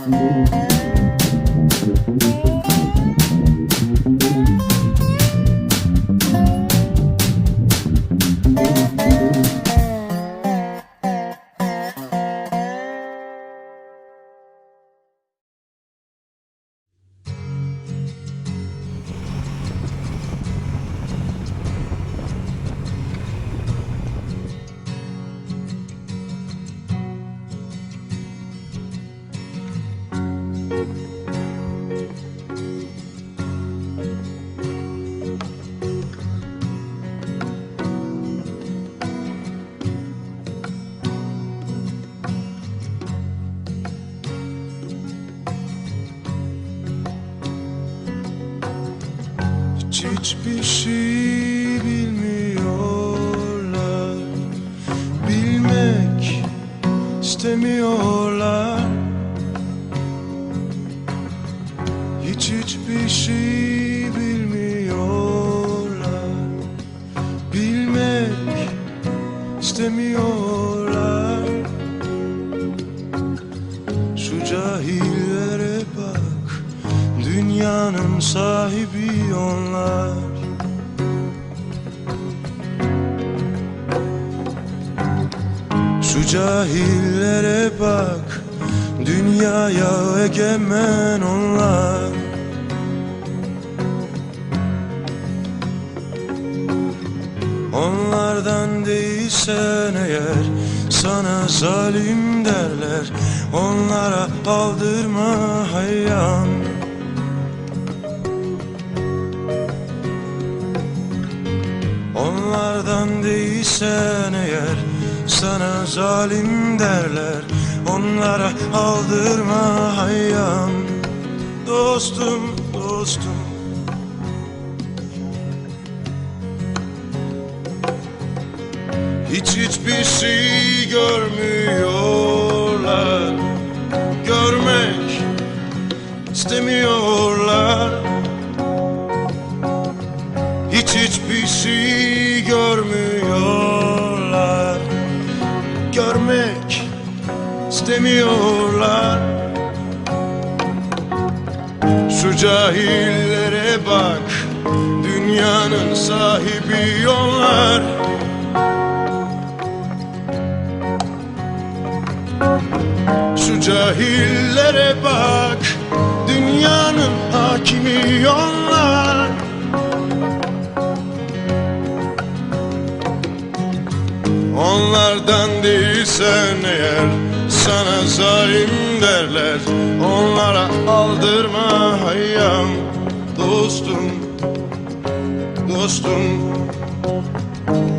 Hiç hiçbir şey bilmiyorlar. Bilmek istemiyorlar. Hiç hiçbir şey bilmiyorlar. Bilmek istemiyorlar. Şu bak Dünyanın sahibi onlar. Şu cahillere bak Dünyaya egemen onlar. Onlardan değilsen eğer Sana zalim derler Onlara aldırma hayyam Onlardan değilsen eğer Sana zalim derler. Onlara aldırma hayyam Dostum, dostum. Hiç hiçbir şey görmüyorlar. Görmek istemiyorlar istemiyorlar Şu cahillere bak Dünyanın sahibi onlar Şu cahillere bak Dünyanın hakimi onlar Onlardan değilsen eğer Sana zalim derler Onlara aldırma hayyam. Dostum Dostum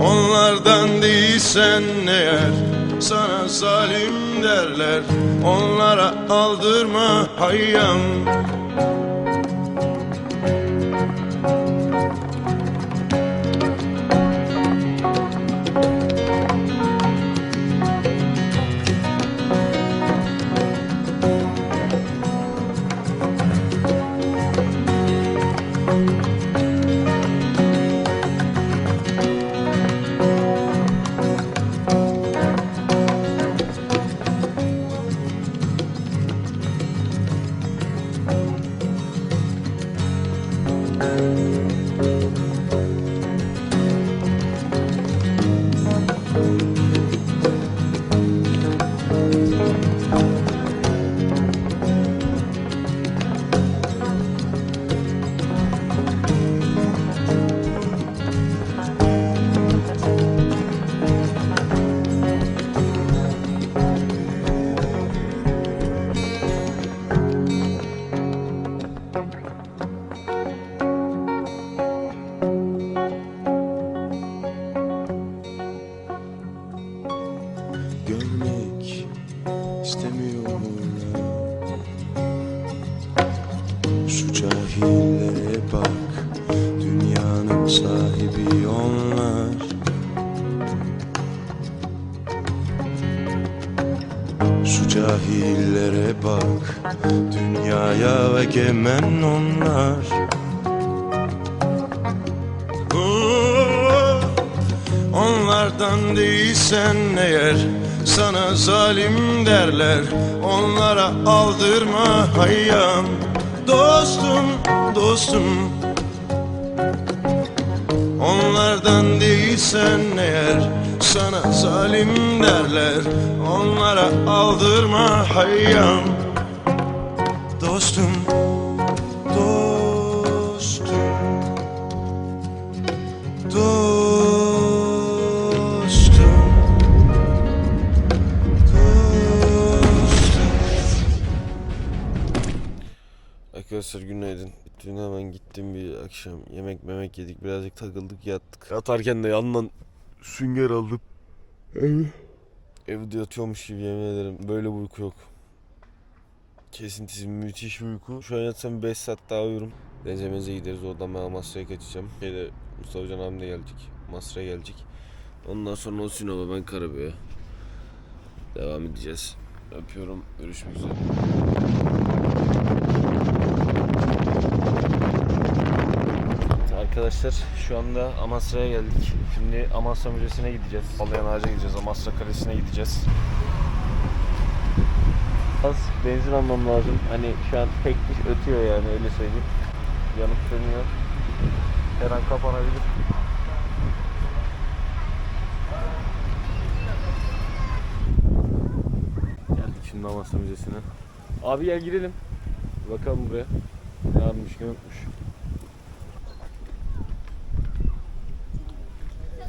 Onlardan değilsen eğer Sana zalim derler Onlara aldırma hayyam sahibi onlar Şu cahillere bak dünyaya egemen onlar. Onlardan değilsen eğer sana zalim derler. Onlara aldırma hayyam Dostum, dostum Onlardan değilsen eğer Sana zalim derler. Onlara aldırma hayyam. Dostum, dostum Dostum Dostum. Arkadaşlar günaydın. Dün hemen gittim bir akşam yemek memek yedik birazcık takıldık yattık. Yatarken de yandan sünger aldım. Evde yatıyormuş gibi yemin ederim böyle bir uyku yok. Kesintisiz müthiş bir uyku. Şu an yatsam 5 saat daha uyurum. Denize gideriz oradan ben Amasra'ya kaçacağım. Şeyde Mustafa Can abim de gelecek. Masra'ya gelecek. Ondan sonra o Sinop'a ben Karabük'e. Devam edeceğiz. Öpüyorum. Görüşmek üzere. Arkadaşlar şu anda Amasra'ya geldik. Şimdi Amasra Müzesi'ne gideceğiz. Allayan Ağaca gideceğiz. Amasra Kalesi'ne gideceğiz. Az benzin almam lazım. Hani şu an tek diş ötüyor yani öyle söyleyeyim. Yanıp sönüyor. Her an kapanabilir. Geldik şimdi Amasra Müzesi'ne. Abi gel girelim. Bakalım buraya. Ne yapmış kim yokmuş.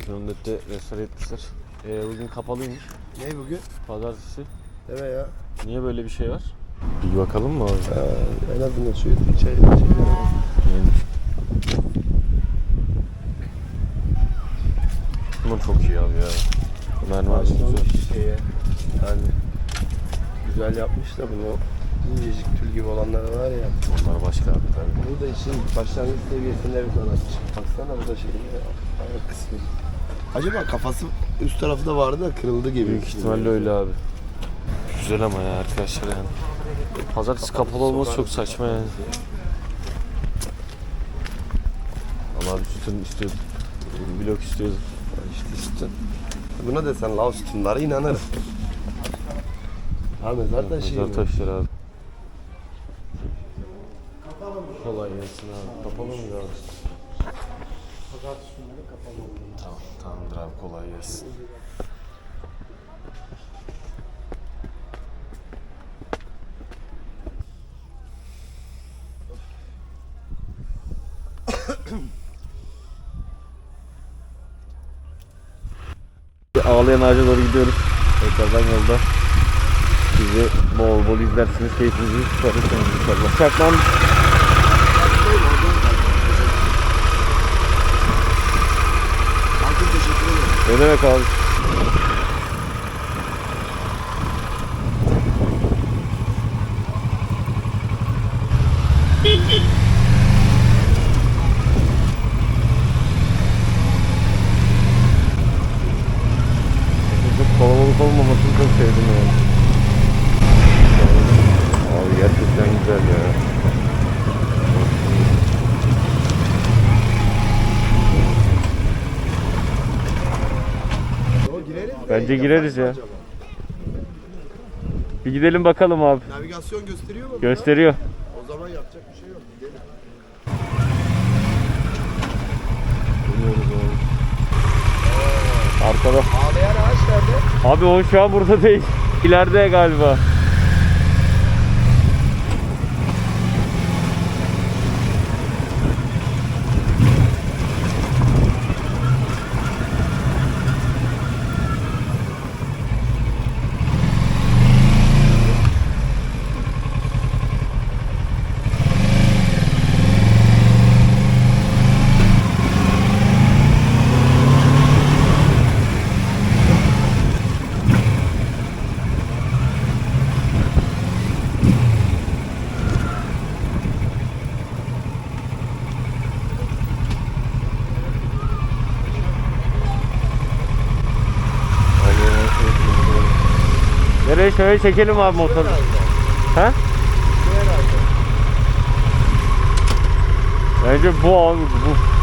Önünde restore etmişler. Ee, bugün kapalıymış. Ne bugün? Pazartesi. Deme ya. Niye böyle bir şey var? Bir bakalım mı abi? Ee, en azından şu çay çay. Bunun çok iyi abi ya. Mermer güzel. şeye. Yani güzel yapmış da bunu incecik tül gibi olanlar var ya. Onlar başka abi tabii. Bu da işin başlangıç seviyesinde bir sanatçı. Baksana bu da şey ya. Ayak kısmı. Acaba kafası üst tarafı da vardı da kırıldı gibi. Büyük ihtimalle öyle abi. Güzel ama ya arkadaşlar yani. Pazartesi kapalı olması çok saçma yani. Allah abi sütun istiyordum. Blok istiyordum. İşte sütun. Buna desen lav sütunları inanırım. Ha mezar taşı Güzel gibi. taşlar abi. Kolay gelsin abi. Kapalı mı abi? Tamam, tamamdır abi kolay gelsin. Ağlayan ağaca doğru gidiyoruz. Tekrardan yolda. Bizi bol bol izlersiniz. Keyfinizi çıkarırsınız inşallah. Çakman ne demek abi? Çok kalabalık olmamasını çok sevdim yani. Abi gerçekten güzel ya. Bence gireriz ya. Bir gidelim bakalım abi. Navigasyon gösteriyor mu? Gösteriyor. O zaman yapacak bir şey yok. Gidelim. Arkada. Ağlayan ağaç nerede? Abi o şu an burada değil. İleride galiba. Nereye şöyle çekelim abi motoru. He? Bence bu abi bu.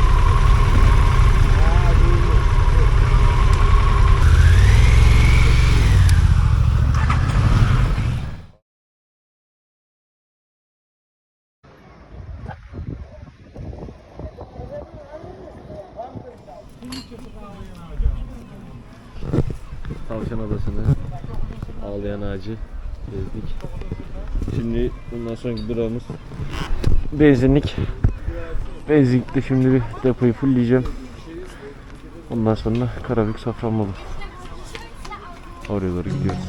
Tavşan adasını ağlayan ağacı gezdik. Şimdi bundan sonraki durağımız benzinlik. Benzinlikte şimdi bir depoyu fullleyeceğim. Ondan sonra Karabük Safranbolu. Oraya doğru gidiyoruz.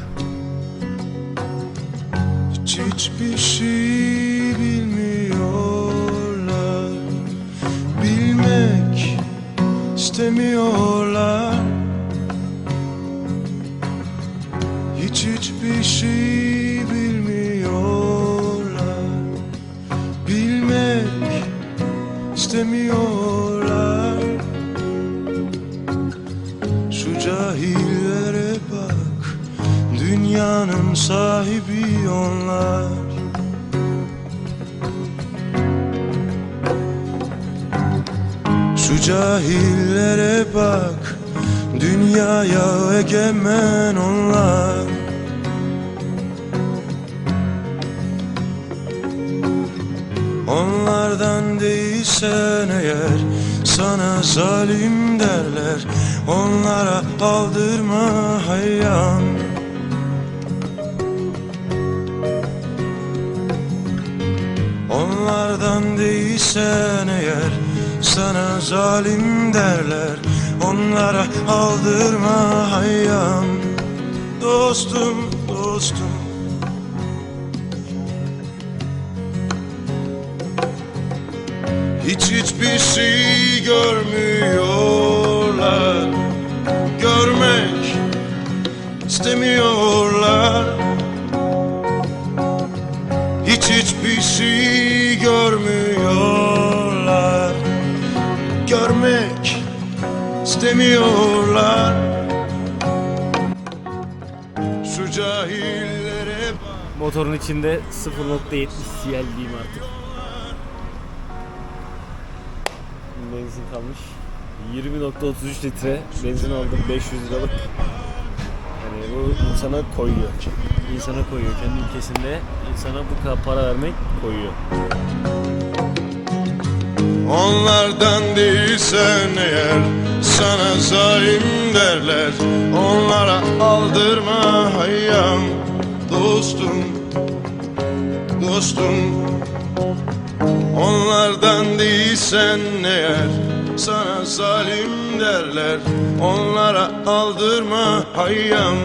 Hiç hiçbir şey bilmiyorlar Bilmek istemiyorlar Dünyanın sahibi onlar. Şu cahillere bak Dünyaya egemen onlar. Onlardan değilsen eğer Sana zalim derler. Onlara aldırma hayyam Onlardan değilsen eğer Sana zalim derler. Onlara aldırma hayyam Dostum, dostum. Hiç hiçbir şey görmüyorlar. Görmek istemiyorlar istemiyorlar Şu cahillere Motorun içinde 0.70 CL diyeyim artık. Benzin kalmış. 20.33 litre benzin aldım 500 liralık. Yani bu insana koyuyor. İnsana koyuyor. Kendi ülkesinde insana bu kadar para vermek koyuyor. Onlardan değilsen eğer Sana zalim derler. Onlara aldırma hayyam. Dostum Dostum. Onlardan değilsen eğer Sana zalim derler. Onlara aldırma hayyam